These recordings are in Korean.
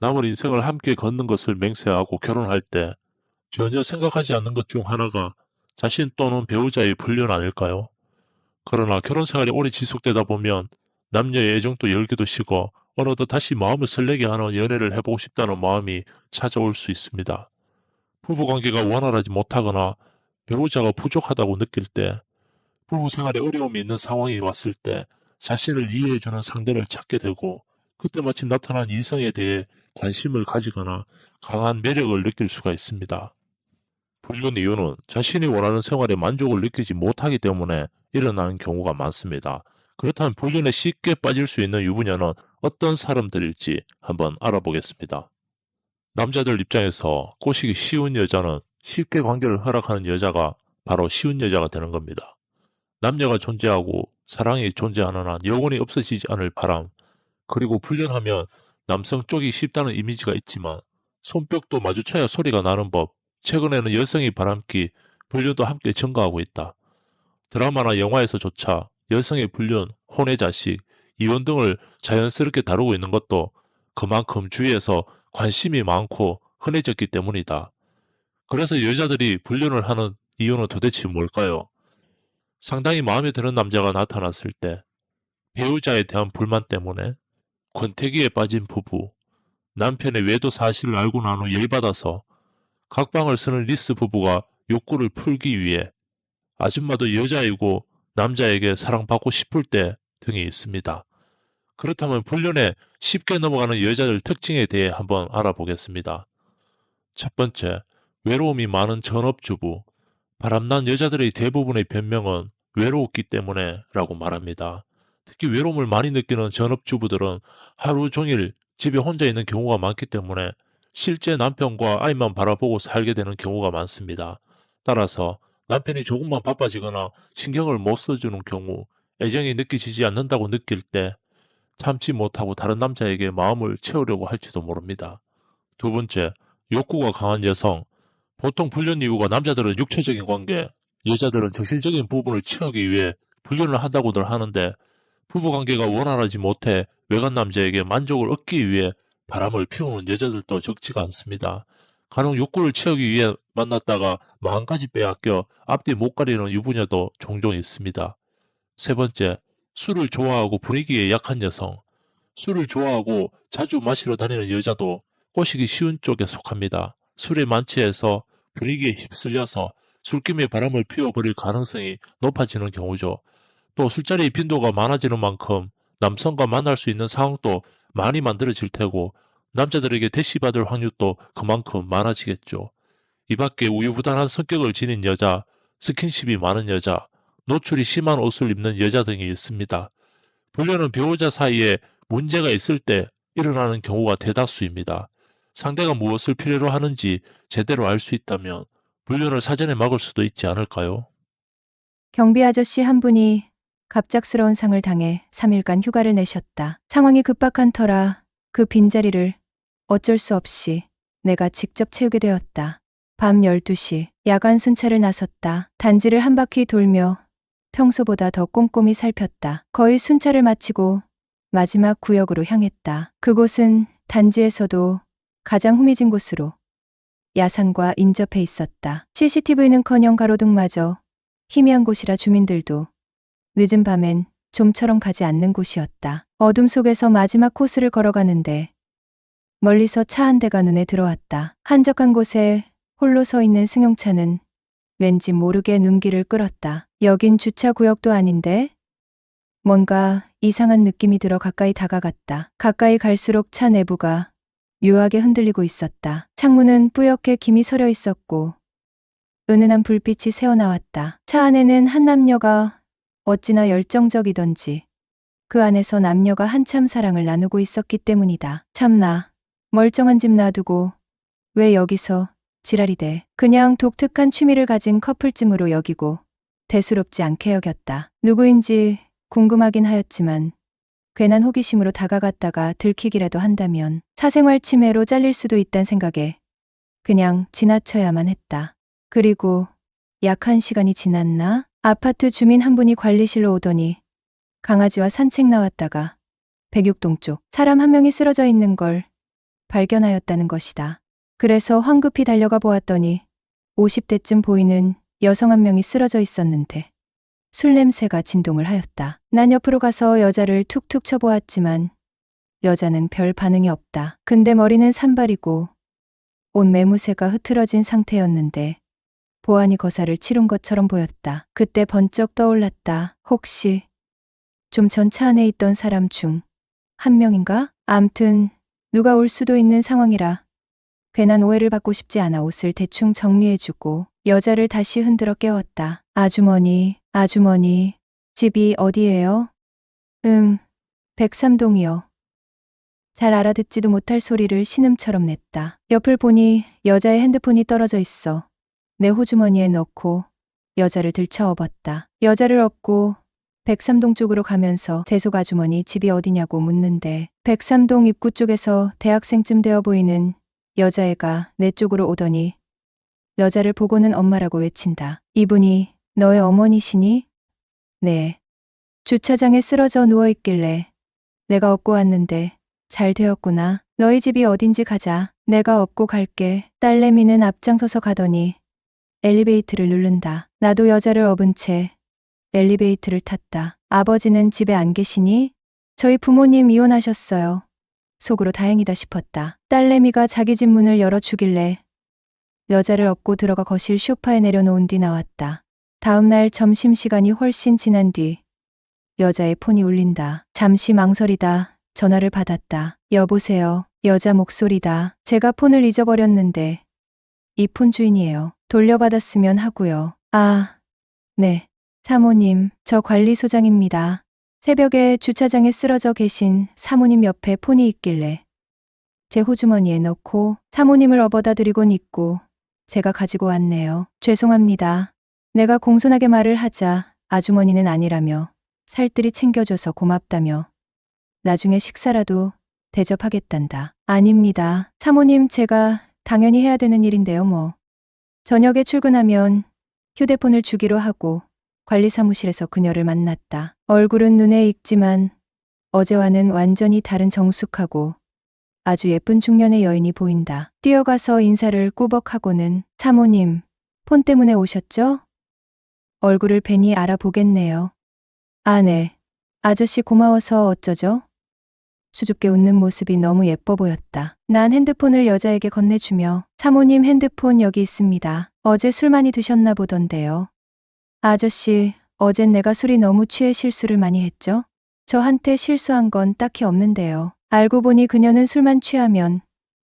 남은 인생을 함께 걷는 것을 맹세하고 결혼할 때 전혀 생각하지 않는 것 중 하나가 자신 또는 배우자의 불륜 아닐까요? 그러나 결혼 생활이 오래 지속되다 보면 남녀의 애정도 열기도 식어 어느덧 다시 마음을 설레게 하는 연애를 해보고 싶다는 마음이 찾아올 수 있습니다. 부부관계가 원활하지 못하거나 배우자가 부족하다고 느낄 때 부부 생활에 어려움이 있는 상황이 왔을 때 자신을 이해해주는 상대를 찾게 되고 그때 마침 나타난 이성에 대해 관심을 가지거나 강한 매력을 느낄 수가 있습니다. 불륜 이유는 자신이 원하는 생활에 만족을 느끼지 못하기 때문에 일어나는 경우가 많습니다. 그렇다면 불륜에 쉽게 빠질 수 있는 유부녀는 어떤 사람들일지 한번 알아보겠습니다. 남자들 입장에서 꼬시기 쉬운 여자는 쉽게 관계를 허락하는 여자가 바로 쉬운 여자가 되는 겁니다. 남녀가 존재하고 사랑이 존재하는 한 영원히 없어지지 않을 바람, 그리고 불륜하면 남성 쪽이 쉽다는 이미지가 있지만 손뼉도 마주쳐야 소리가 나는 법, 최근에는 여성이 바람기, 불륜도 함께 증가하고 있다. 드라마나 영화에서조차 여성의 불륜, 혼의 자식, 이혼 등을 자연스럽게 다루고 있는 것도 그만큼 주위에서 관심이 많고 흔해졌기 때문이다. 그래서 여자들이 불륜을 하는 이유는 도대체 뭘까요? 상당히 마음에 드는 남자가 나타났을 때 배우자에 대한 불만 때문에 권태기에 빠진 부부, 남편의 외도 사실을 알고 난 후 열받아서 각방을 쓰는 리스 부부가 욕구를 풀기 위해 아줌마도 여자이고 남자에게 사랑받고 싶을 때 등이 있습니다. 그렇다면 불륜에 쉽게 넘어가는 여자들 특징에 대해 한번 알아보겠습니다. 첫 번째, 외로움이 많은 전업주부. 바람난 여자들의 대부분의 변명은 외로웠기 때문에 라고 말합니다. 특히 외로움을 많이 느끼는 전업주부들은 하루 종일 집에 혼자 있는 경우가 많기 때문에 실제 남편과 아이만 바라보고 살게 되는 경우가 많습니다. 따라서 남편이 조금만 바빠지거나 신경을 못 써주는 경우 애정이 느껴지지 않는다고 느낄 때 참지 못하고 다른 남자에게 마음을 채우려고 할지도 모릅니다. 두 번째, 욕구가 강한 여성. 보통 불륜 이유가 남자들은 육체적인 관계, 여자들은 정신적인 부분을 채우기 위해 불륜을 한다고들 하는데 부부 관계가 원활하지 못해 외간 남자에게 만족을 얻기 위해 바람을 피우는 여자들도 적지가 않습니다. 간혹 욕구를 채우기 위해 만났다가 마음까지 빼앗겨 앞뒤 못 가리는 유부녀도 종종 있습니다. 세 번째, 술을 좋아하고 분위기에 약한 여성. 술을 좋아하고 자주 마시러 다니는 여자도 꼬시기 쉬운 쪽에 속합니다. 술에 만취해서 분위기에 휩쓸려서 술김에 바람을 피워버릴 가능성이 높아지는 경우죠. 또 술자리 빈도가 많아지는 만큼 남성과 만날 수 있는 상황도 많이 만들어질 테고 남자들에게 대시받을 확률도 그만큼 많아지겠죠. 이 밖에 우유부단한 성격을 지닌 여자, 스킨십이 많은 여자, 노출이 심한 옷을 입는 여자 등이 있습니다. 불륜은 배우자 사이에 문제가 있을 때 일어나는 경우가 대다수입니다. 상대가 무엇을 필요로 하는지 제대로 알 수 있다면 불륜을 사전에 막을 수도 있지 않을까요? 경비 아저씨 한 분이 갑작스러운 상을 당해 3일간 휴가를 내셨다. 상황이 급박한 터라 그 빈자리를 어쩔 수 없이 내가 직접 채우게 되었다. 밤 12시 야간 순찰을 나섰다. 단지를 한 바퀴 돌며 평소보다 더 꼼꼼히 살폈다. 거의 순찰을 마치고 마지막 구역으로 향했다. 그곳은 단지에서도 가장 후미진 곳으로 야산과 인접해 있었다. CCTV는커녕 가로등마저 희미한 곳이라 주민들도 늦은 밤엔 좀처럼 가지 않는 곳이었다. 어둠 속에서 마지막 코스를 걸어가는데 멀리서 차 한 대가 눈에 들어왔다. 한적한 곳에 홀로 서 있는 승용차는 왠지 모르게 눈길을 끌었다. 여긴 주차 구역도 아닌데? 뭔가 이상한 느낌이 들어 가까이 다가갔다. 가까이 갈수록 차 내부가 묘하게 흔들리고 있었다. 창문은 뿌옇게 김이 서려 있었고 은은한 불빛이 새어나왔다. 차 안에는 한 남녀가 어찌나 열정적이던지 그 안에서 남녀가 한참 사랑을 나누고 있었기 때문이다. 참나 멀쩡한 집 놔두고 왜 여기서 지랄이 돼. 그냥 독특한 취미를 가진 커플쯤으로 여기고 대수롭지 않게 여겼다. 누구인지 궁금하긴 하였지만 괜한 호기심으로 다가갔다가 들키기라도 한다면 사생활 침해로 잘릴 수도 있단 생각에 그냥 지나쳐야만 했다. 그리고 약 한 시간이 지났나? 아파트 주민 한 분이 관리실로 오더니 강아지와 산책 나왔다가 백육동 쪽 사람 한 명이 쓰러져 있는 걸 발견하였다는 것이다. 그래서 황급히 달려가 보았더니 50대쯤 보이는 여성 한 명이 쓰러져 있었는데 술 냄새가 진동을 하였다. 난 옆으로 가서 여자를 툭툭 쳐보았지만 여자는 별 반응이 없다. 근데 머리는 산발이고 옷 매무새가 흐트러진 상태였는데 보안이 거사를 치룬 것처럼 보였다. 그때 번쩍 떠올랐다. 혹시 좀 전 차 안에 있던 사람 중 한 명인가? 암튼 누가 올 수도 있는 상황이라 괜한 오해를 받고 싶지 않아 옷을 대충 정리해주고 여자를 다시 흔들어 깨웠다. 아주머니, 아주머니, 집이 어디예요? 음, 백삼동이요. 잘 알아듣지도 못할 소리를 신음처럼 냈다. 옆을 보니 여자의 핸드폰이 떨어져 있어. 내 호주머니에 넣고 여자를 들쳐 업었다. 여자를 업고 백삼동 쪽으로 가면서 대속 아주머니 집이 어디냐고 묻는데 백삼동 입구 쪽에서 대학생쯤 되어 보이는 여자애가 내 쪽으로 오더니 여자를 보고는 엄마라고 외친다. 이분이 너의 어머니시니? 네. 주차장에 쓰러져 누워 있길래 내가 업고 왔는데 잘 되었구나. 너희 집이 어딘지 가자. 내가 업고 갈게. 딸내미는 앞장서서 가더니 엘리베이터를 누른다. 나도 여자를 업은 채 엘리베이터를 탔다. 아버지는 집에 안 계시니? 저희 부모님 이혼하셨어요. 속으로 다행이다 싶었다. 딸내미가 자기 집 문을 열어 주길래 여자를 업고 들어가 거실 쇼파에 내려놓은 뒤 나왔다. 다음날 점심시간이 훨씬 지난 뒤 여자의 폰이 울린다. 잠시 망설이다. 전화를 받았다. 여보세요. 여자 목소리다. 제가 폰을 잊어버렸는데 이 폰 주인이에요. 돌려받았으면 하고요. 아, 네. 사모님, 저 관리소장입니다. 새벽에 주차장에 쓰러져 계신 사모님 옆에 폰이 있길래 제 호주머니에 넣고 사모님을 업어다 드리곤 있고 제가 가지고 왔네요. 죄송합니다. 내가 공손하게 말을 하자 아주머니는 아니라며 살뜰히 챙겨줘서 고맙다며 나중에 식사라도 대접하겠단다. 아닙니다. 사모님 제가 당연히 해야 되는 일인데요 뭐. 저녁에 출근하면 휴대폰을 주기로 하고 관리 사무실에서 그녀를 만났다. 얼굴은 눈에 익지만 어제와는 완전히 다른 정숙하고 아주 예쁜 중년의 여인이 보인다. 뛰어가서 인사를 꾸벅하고는 사모님, 폰 때문에 오셨죠? 얼굴을 뵈니 알아보겠네요. 아, 네. 아저씨 고마워서 어쩌죠? 수줍게 웃는 모습이 너무 예뻐 보였다. 난 핸드폰을 여자에게 건네주며 사모님 핸드폰 여기 있습니다. 어제 술 많이 드셨나 보던데요. 아저씨, 어젠 내가 술이 너무 취해 실수를 많이 했죠? 저한테 실수한 건 딱히 없는데요. 알고 보니 그녀는 술만 취하면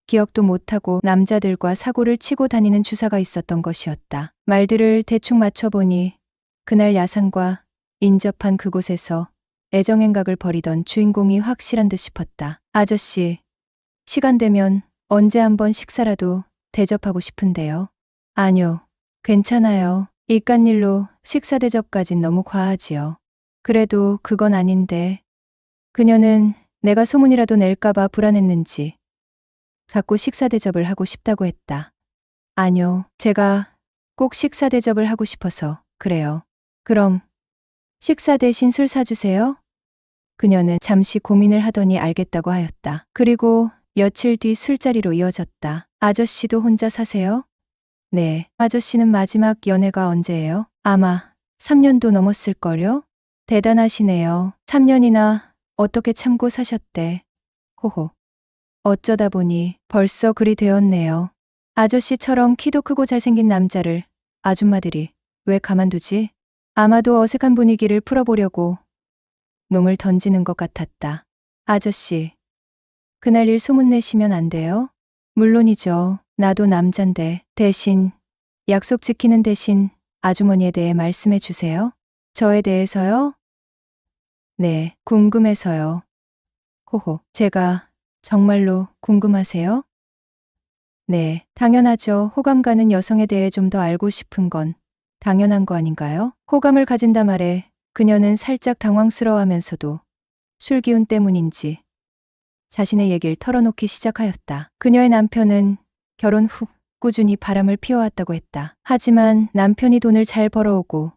기억도 못하고 남자들과 사고를 치고 다니는 주사가 있었던 것이었다. 말들을 대충 맞춰보니 그날 야산과 인접한 그곳에서 애정행각을 벌이던 주인공이 확실한 듯 싶었다. 아저씨, 시간 되면 언제 한번 식사라도 대접하고 싶은데요. 아니요, 괜찮아요. 이깟 일로 식사 대접까진 너무 과하지요. 그래도 그건 아닌데. 그녀는 내가 소문이라도 낼까봐 불안했는지 자꾸 식사 대접을 하고 싶다고 했다. 아니요, 제가 꼭 식사 대접을 하고 싶어서 그래요. 그럼 식사 대신 술 사주세요. 그녀는 잠시 고민을 하더니 알겠다고 하였다. 그리고 며칠 뒤 술자리로 이어졌다. 아저씨도 혼자 사세요? 네. 아저씨는 마지막 연애가 언제예요? 아마 3년도 넘었을걸요? 대단하시네요. 3년이나 어떻게 참고 사셨대. 호호. 어쩌다 보니 벌써 그리 되었네요. 아저씨처럼 키도 크고 잘생긴 남자를 아줌마들이 왜 가만두지? 아마도 어색한 분위기를 풀어보려고 농을 던지는 것 같았다. 아저씨, 그날 일 소문내시면 안 돼요? 물론이죠. 나도 남잔데 대신 약속 지키는 대신 아주머니에 대해 말씀해 주세요. 저에 대해서요? 네, 궁금해서요. 호호, 제가 정말로 궁금하세요? 네, 당연하죠. 호감 가는 여성에 대해 좀 더 알고 싶은 건 당연한 거 아닌가요? 호감을 가진다 말에 그녀는 살짝 당황스러워하면서도 술 기운 때문인지 자신의 얘기를 털어놓기 시작하였다. 그녀의 남편은 결혼 후 꾸준히 바람을 피워왔다고 했다. 하지만 남편이 돈을 잘 벌어오고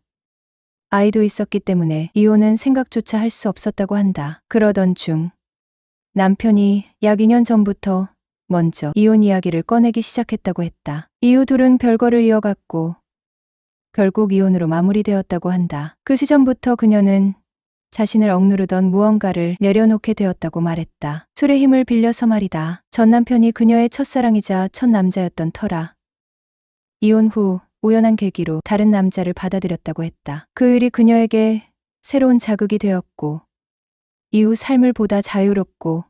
아이도 있었기 때문에 이혼은 생각조차 할 수 없었다고 한다. 그러던 중 남편이 약 2년 전부터 먼저 이혼 이야기를 꺼내기 시작했다고 했다. 이후 둘은 별거를 이어갔고 결국 이혼으로 마무리되었다고 한다. 그 시점부터 그녀는 자신을 억누르던 무언가를 내려놓게 되었다고 말했다. 술의 힘을 빌려서 말이다. 전 남편이 그녀의 첫사랑이자 첫 남자였던 터라. 이혼 후 우연한 계기로 다른 남자를 받아들였다고 했다. 그 일이 그녀에게 새로운 자극이 되었고 이후 삶을 보다 자유롭고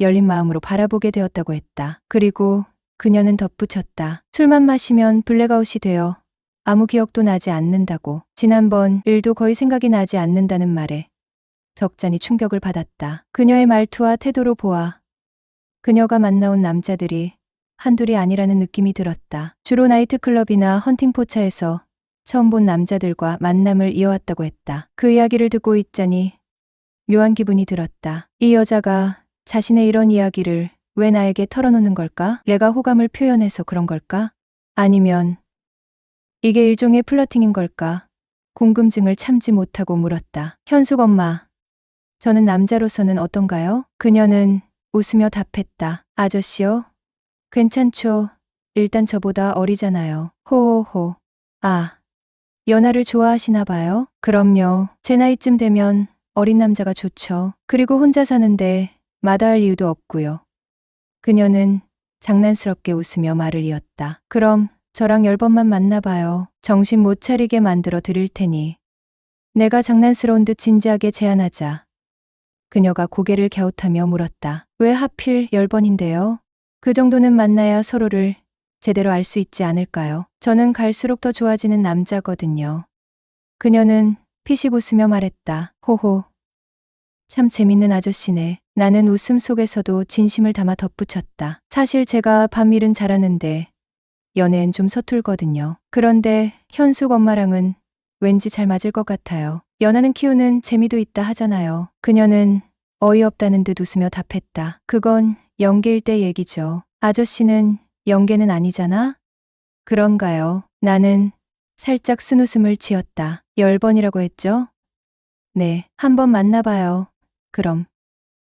열린 마음으로 바라보게 되었다고 했다. 그리고 그녀는 덧붙였다. 술만 마시면 블랙아웃이 되어 아무 기억도 나지 않는다고. 지난번 일도 거의 생각이 나지 않는다는 말에 적잖이 충격을 받았다. 그녀의 말투와 태도로 보아 그녀가 만나온 남자들이 한둘이 아니라는 느낌이 들었다. 주로 나이트클럽이나 헌팅포차에서 처음 본 남자들과 만남을 이어왔다고 했다. 그 이야기를 듣고 있자니 묘한 기분이 들었다. 이 여자가 자신의 이런 이야기를 왜 나에게 털어놓는 걸까? 내가 호감을 표현해서 그런 걸까? 아니면 이게 일종의 플러팅인 걸까? 궁금증을 참지 못하고 물었다. 현숙 엄마. 저는 남자로서는 어떤가요? 그녀는 웃으며 답했다. 아저씨요? 괜찮죠. 일단 저보다 어리잖아요. 호호호. 아. 연하를 좋아하시나 봐요? 그럼요. 제 나이쯤 되면 어린 남자가 좋죠. 그리고 혼자 사는데 마다할 이유도 없고요. 그녀는 장난스럽게 웃으며 말을 이었다. 그럼 저랑 열 번만 만나봐요. 정신 못 차리게 만들어 드릴 테니. 내가 장난스러운 듯 진지하게 제안하자. 그녀가 고개를 갸웃하며 물었다. 왜 하필 열 번인데요? 그 정도는 만나야 서로를 제대로 알 수 있지 않을까요? 저는 갈수록 더 좋아지는 남자거든요. 그녀는 피식 웃으며 말했다. 호호. 참 재밌는 아저씨네. 나는 웃음 속에서도 진심을 담아 덧붙였다. 사실 제가 밤일은 잘하는데 연애엔 좀 서툴거든요. 그런데 현숙 엄마랑은 왠지 잘 맞을 것 같아요. 연하는 키우는 재미도 있다 하잖아요. 그녀는 어이없다는 듯 웃으며 답했다. 그건 연계일 때 얘기죠. 아저씨는 연계는 아니잖아? 그런가요? 나는 살짝 쓴 웃음을 지었다. 열 번이라고 했죠? 네, 한번 만나봐요. 그럼.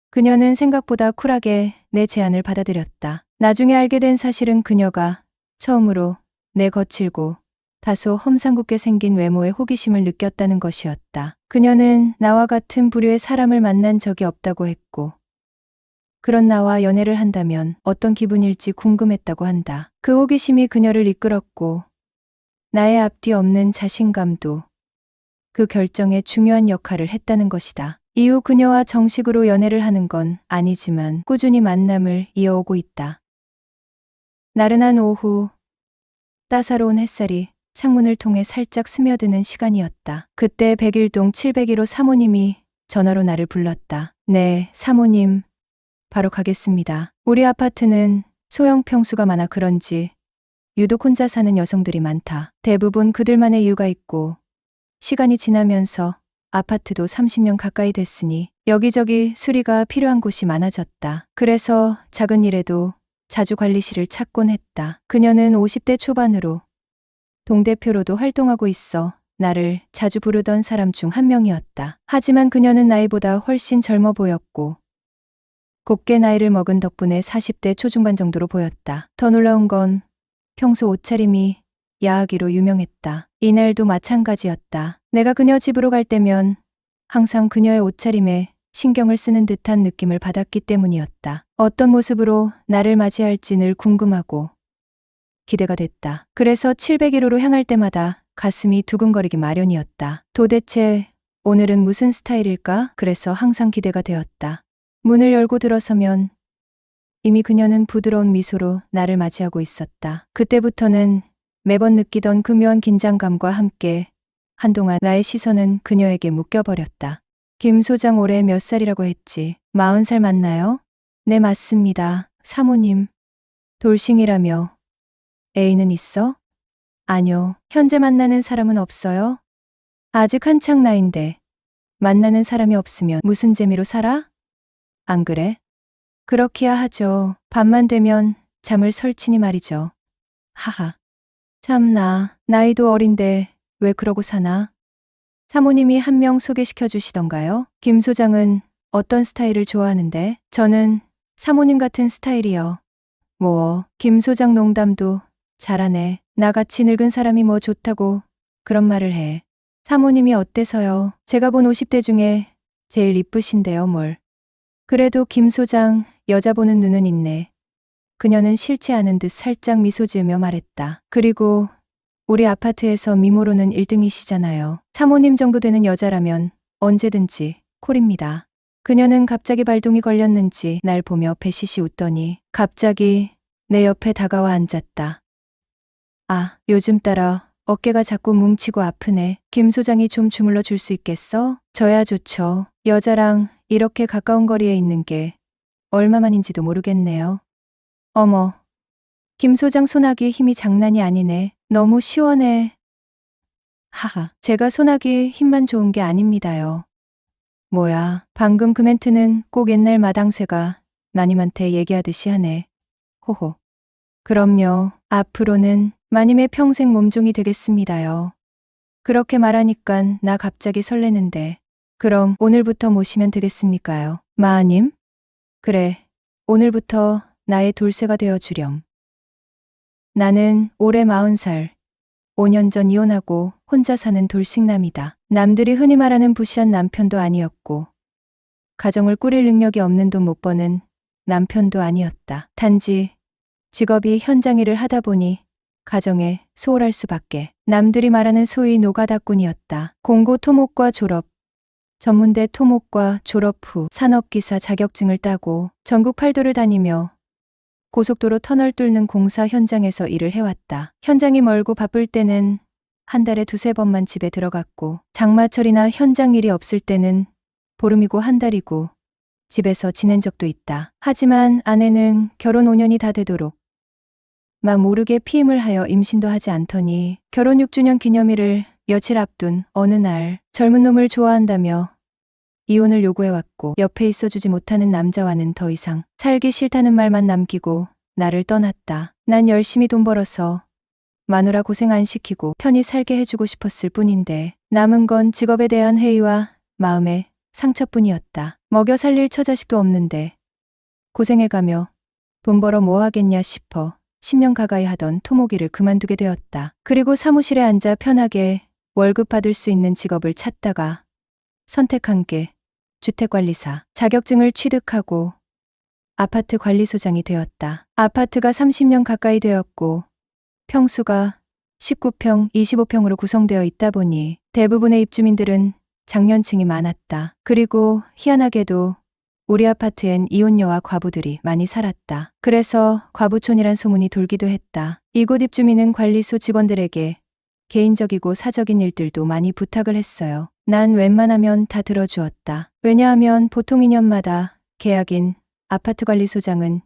그녀는 생각보다 쿨하게 내 제안을 받아들였다. 나중에 알게 된 사실은 그녀가 처음으로 내 거칠고 다소 험상궂게 생긴 외모에 호기심을 느꼈다는 것이었다. 그녀는 나와 같은 부류의 사람을 만난 적이 없다고 했고, 그런 나와 연애를 한다면 어떤 기분일지 궁금했다고 한다. 그 호기심이 그녀를 이끌었고, 나의 앞뒤 없는 자신감도 그 결정에 중요한 역할을 했다는 것이다. 이후 그녀와 정식으로 연애를 하는 건 아니지만 꾸준히 만남을 이어오고 있다. 나른한 오후, 따사로운 햇살이 창문을 통해 살짝 스며드는 시간이었다. 그때 101동 701호 사모님이 전화로 나를 불렀다. 네, 사모님. 바로 가겠습니다. 우리 아파트는 소형 평수가 많아 그런지 유독 혼자 사는 여성들이 많다. 대부분 그들만의 이유가 있고 시간이 지나면서 아파트도 30년 가까이 됐으니 여기저기 수리가 필요한 곳이 많아졌다. 그래서 작은 일에도 자주 관리실을 찾곤 했다. 그녀는 50대 초반으로 동대표로도 활동하고 있어 나를 자주 부르던 사람 중 한 명이었다. 하지만 그녀는 나이보다 훨씬 젊어 보였고 곱게 나이를 먹은 덕분에 40대 초중반 정도로 보였다. 더 놀라운 건 평소 옷차림이 야하기로 유명했다. 이날도 마찬가지였다. 내가 그녀 집으로 갈 때면 항상 그녀의 옷차림에 신경을 쓰는 듯한 느낌을 받았기 때문이었다. 어떤 모습으로 나를 맞이할지 늘 궁금하고 기대가 됐다. 그래서 701호로 향할 때마다 가슴이 두근거리기 마련이었다. 도대체 오늘은 무슨 스타일일까? 그래서 항상 기대가 되었다. 문을 열고 들어서면 이미 그녀는 부드러운 미소로 나를 맞이하고 있었다. 그때부터는 매번 느끼던 그 묘한 긴장감과 함께 한동안 나의 시선은 그녀에게 묶여버렸다. 김 소장 올해 몇 살이라고 했지? 마흔 살 맞나요? 네, 맞습니다. 사모님. 돌싱이라며. 애인은 있어? 아니요. 현재 만나는 사람은 없어요? 아직 한창 나인데. 만나는 사람이 없으면 무슨 재미로 살아? 안 그래? 그렇기야 하죠. 밤만 되면 잠을 설치니 말이죠. 하하. 참나, 나이도 어린데 왜 그러고 사나? 사모님이 한 명 소개시켜 주시던가요? 김 소장은 어떤 스타일을 좋아하는데? 저는 사모님 같은 스타일이요. 뭐, 김 소장 농담도 잘하네. 나같이 늙은 사람이 뭐 좋다고 그런 말을 해. 사모님이 어때서요? 제가 본 50대 중에 제일 이쁘신데요, 뭘. 그래도 김 소장 여자 보는 눈은 있네. 그녀는 싫지 않은 듯 살짝 미소 지으며 말했다. 그리고 우리 아파트에서 미모로는 1등이시잖아요. 사모님 정도 되는 여자라면 언제든지 콜입니다. 그녀는 갑자기 발동이 걸렸는지 날 보며 배시시 웃더니 갑자기 내 옆에 다가와 앉았다. 아, 요즘 따라 어깨가 자꾸 뭉치고 아프네. 김 소장이 좀 주물러 줄 수 있겠어? 저야 좋죠. 여자랑 이렇게 가까운 거리에 있는 게 얼마만인지도 모르겠네요. 어머. 김 소장 소나기 힘이 장난이 아니네. 너무 시원해. 하하, 제가 소나기 힘만 좋은 게 아닙니다요. 뭐야, 방금 그 멘트는 꼭 옛날 마당쇠가 마님한테 얘기하듯이 하네. 호호. 그럼요, 앞으로는 마님의 평생 몸종이 되겠습니다요. 그렇게 말하니깐 나 갑자기 설레는데. 그럼 오늘부터 모시면 되겠습니까요? 마님? 그래, 오늘부터 나의 돌쇠가 되어 주렴. 나는 올해 40살, 5년 전 이혼하고 혼자 사는 돌싱남이다. 남들이 흔히 말하는 부시한 남편도 아니었고, 가정을 꾸릴 능력이 없는 돈 못 버는 남편도 아니었다. 단지 직업이 현장 일을 하다 보니 가정에 소홀할 수밖에. 남들이 말하는 소위 노가다꾼이었다. 공고 토목과 졸업, 전문대 토목과 졸업 후 산업기사 자격증을 따고 전국 팔도를 다니며 고속도로 터널 뚫는 공사 현장에서 일을 해왔다. 현장이 멀고 바쁠 때는 한 달에 두세 번만 집에 들어갔고 장마철이나 현장 일이 없을 때는 보름이고 한 달이고 집에서 지낸 적도 있다. 하지만 아내는 결혼 5년이 다 되도록 막 모르게 피임을 하여 임신도 하지 않더니 결혼 6주년 기념일을 며칠 앞둔 어느 날 젊은 놈을 좋아한다며 이혼을 요구해왔고 옆에 있어주지 못하는 남자와는 더 이상 살기 싫다는 말만 남기고 나를 떠났다. 난 열심히 돈 벌어서 마누라 고생 안 시키고 편히 살게 해주고 싶었을 뿐인데 남은 건 직업에 대한 회의와 마음의 상처뿐이었다. 먹여 살릴 처자식도 없는데 고생해가며 돈 벌어 뭐 하겠냐 싶어 10년 가까이 하던 토목이를 그만두게 되었다. 그리고 사무실에 앉아 편하게 월급 받을 수 있는 직업을 찾다가 선택한 게 주택관리사 자격증을 취득하고 아파트 관리소장이 되었다. 아파트가 30년 가까이 되었고 평수가 19평, 25평으로 구성되어 있다 보니 대부분의 입주민들은 장년층이 많았다. 그리고 희한하게도 우리 아파트엔 이혼녀와 과부들이 많이 살았다. 그래서 과부촌이란 소문이 돌기도 했다. 이곳 입주민은 관리소 직원들에게 개인적이고 사적인 일들도 많이 부탁을 했어요. 난 웬만하면 다 들어주었다. 왜냐하면 보통 2년마다 계약인 아파트 관리소장은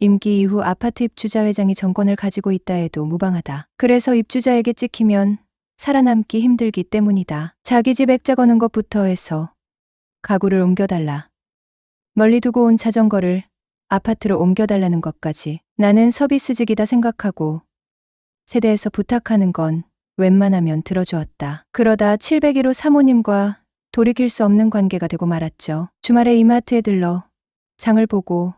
임기 이후 아파트 입주자 회장이 정권을 가지고 있다 해도 무방하다. 그래서 입주자에게 찍히면 살아남기 힘들기 때문이다. 자기 집 액자 거는 것부터 해서 가구를 옮겨달라. 멀리 두고 온 자전거를 아파트로 옮겨달라는 것까지 나는 서비스직이다 생각하고 세대에서 부탁하는 건 웬만하면 들어주었다. 그러다 701호 사모님과 돌이킬 수 없는 관계가 되고 말았죠. 주말에 이마트에 들러 장을 보고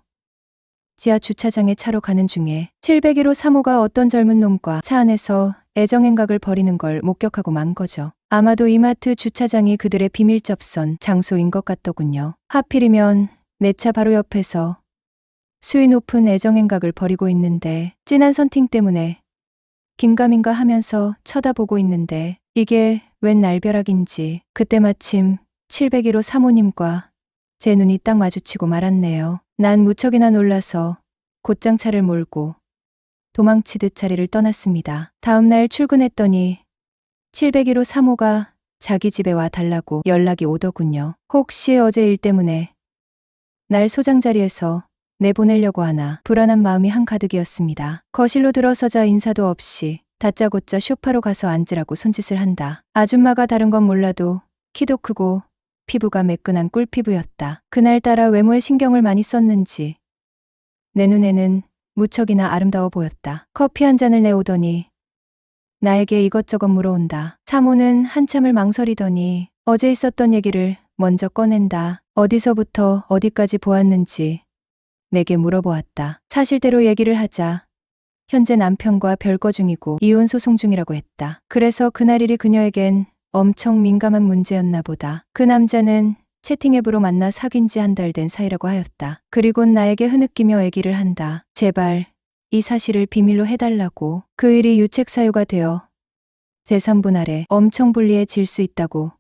지하 주차장에 차로 가는 중에 701호 사모가 어떤 젊은 놈과 차 안에서 애정행각을 벌이는 걸 목격하고 만 거죠. 아마도 이마트 주차장이 그들의 비밀 접선 장소인 것 같더군요. 하필이면 내 차 바로 옆에서 수위 높은 애정행각을 벌이고 있는데 진한 선팅 때문에 긴가민가 하면서 쳐다보고 있는데 이게 웬 날벼락인지 그때 마침 701호 사모님과 제 눈이 딱 마주치고 말았네요. 난 무척이나 놀라서 곧장 차를 몰고 도망치듯 자리를 떠났습니다. 다음날 출근했더니 701호 사모가 자기 집에 와 달라고 연락이 오더군요. 혹시 어제 일 때문에 날 소장 자리에서 내보내려고 하나 불안한 마음이 한가득이었습니다. 거실로 들어서자 인사도 없이 다짜고짜 쇼파로 가서 앉으라고 손짓을 한다. 아줌마가 다른 건 몰라도 키도 크고 피부가 매끈한 꿀피부였다. 그날따라 외모에 신경을 많이 썼는지 내 눈에는 무척이나 아름다워 보였다. 커피 한 잔을 내오더니 나에게 이것저것 물어온다. 사모는 한참을 망설이더니 어제 있었던 얘기를 먼저 꺼낸다. 어디서부터 어디까지 보았는지 내게 물어보았다. 사실대로 얘기를 하자. 현재 남편과 별거 중이고 이혼 소송 중이라고 했다. 그래서 그날 일이 그녀에겐 엄청 민감한 문제였나 보다. 그 남자는 채팅 앱으로 만나 사귄 지 한 달 된 사이라고 하였다. 그리곤 나에게 흐느끼며 얘기를 한다. 제발 이 사실을 비밀로 해달라고. 그 일이 유책 사유가 되어 재산분 아래 엄청 불리해질 수 있다고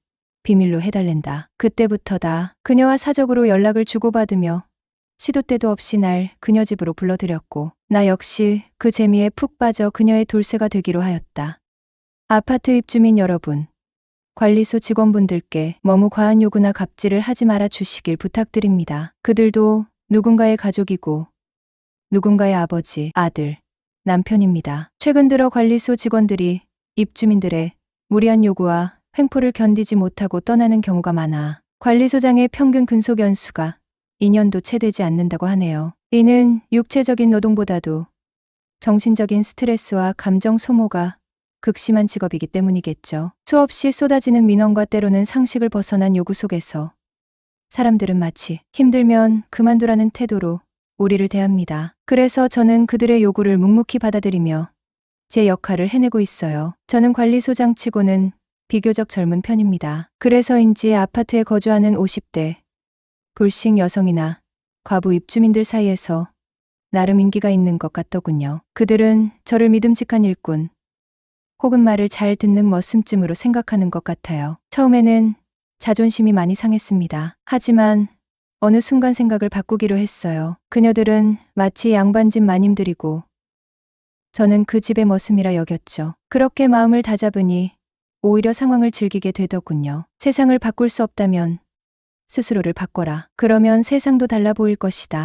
비밀로 해달랜다. 그때부터다. 그녀와 사적으로 연락을 주고받으며 시도 때도 없이 날 그녀 집으로 불러들였고 나 역시 그 재미에 푹 빠져 그녀의 돌쇠가 되기로 하였다. 아파트 입주민 여러분, 관리소 직원분들께 너무 과한 요구나 갑질을 하지 말아 주시길 부탁드립니다. 그들도 누군가의 가족이고 누군가의 아버지, 아들, 남편입니다. 최근 들어 관리소 직원들이 입주민들의 무리한 요구와 횡포를 견디지 못하고 떠나는 경우가 많아 관리소장의 평균 근속 연수가 2년도 채 되지 않는다고 하네요. 이는 육체적인 노동보다도 정신적인 스트레스와 감정 소모가 극심한 직업이기 때문이겠죠. 수없이 쏟아지는 민원과 때로는 상식을 벗어난 요구 속에서 사람들은 마치 힘들면 그만두라는 태도로 우리를 대합니다. 그래서 저는 그들의 요구를 묵묵히 받아들이며 제 역할을 해내고 있어요. 저는 관리소장 치고는 비교적 젊은 편입니다. 그래서인지 아파트에 거주하는 50대 불식 여성이나 과부 입주민들 사이에서 나름 인기가 있는 것 같더군요. 그들은 저를 믿음직한 일꾼 혹은 말을 잘 듣는 머슴쯤으로 생각하는 것 같아요. 처음에는 자존심이 많이 상했습니다. 하지만 어느 순간 생각을 바꾸기로 했어요. 그녀들은 마치 양반집 마님들이고 저는 그 집의 머슴이라 여겼죠. 그렇게 마음을 다잡으니 오히려 상황을 즐기게 되더군요. 세상을 바꿀 수 없다면 스스로를 바꿔라. 그러면 세상도 달라 보일 것이다.